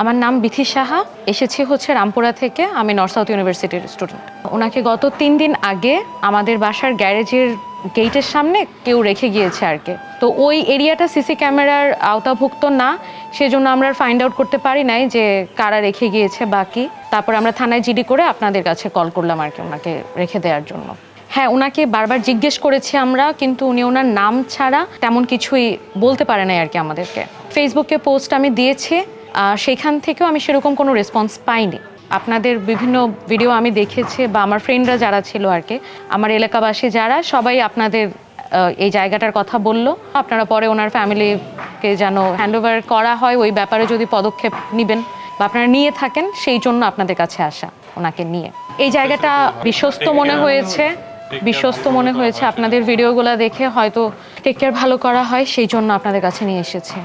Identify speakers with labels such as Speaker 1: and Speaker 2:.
Speaker 1: আমার নাম বিথি সাহা, এসেছি হচ্ছে রামপুরা থেকে, আমি নর্থ সাউথ ইউনিভার্সিটির স্টুডেন্ট ওনাকে গত তিন দিন আগে আমাদের বাসার গ্যারেজের গেটের সামনে কেউ রেখে গিয়েছে আর কি। তো ওই এরিয়াটা সিসি ক্যামেরার আওতাভুক্ত না, সেজন্য আমরা ফাইন্ড আউট করতে পারি নাই যে কারা রেখে গিয়েছে বাকি তারপর আমরা থানায় জিডি করে আপনাদের কাছে কল করলাম আর কি ওনাকে রেখে দেওয়ার জন্য। হ্যাঁ ওনাকে বারবার জিজ্ঞেস করেছি আমরা, কিন্তু উনি ওনার নাম ছাড়া তেমন কিছুই বলতে পারে নাই আর কি আমাদেরকে। ফেসবুকে পোস্ট আমি দিয়েছি। সেখান থেকেও আমি সেরকম কোনো রেসপন্স পাইনি। আপনাদের বিভিন্ন ভিডিও আমি দেখেছি বা আমার ফ্রেন্ডরা যারা ছিল আর কি, আমার এলাকাবাসী যারা, সবাই আপনাদের এই জায়গাটার কথা বলল। আপনারা পরে ওনার ফ্যামিলিকে যেন হ্যান্ডওভার করা হয়, ওই ব্যাপারে যদি পদক্ষেপ নেবেন বা আপনারা নিয়ে থাকেন, সেই জন্য আপনাদের কাছে আসা ওনাকে নিয়ে। এই জায়গাটা বিশ্বস্ত মনে হয়েছে, বিশ্বস্ত মনে হয়েছে। আপনাদের ভিডিওগুলো দেখে হয়তো টেক কেয়ার ভালো করা হয়, সেই জন্য আপনাদের কাছে নিয়ে এসেছে।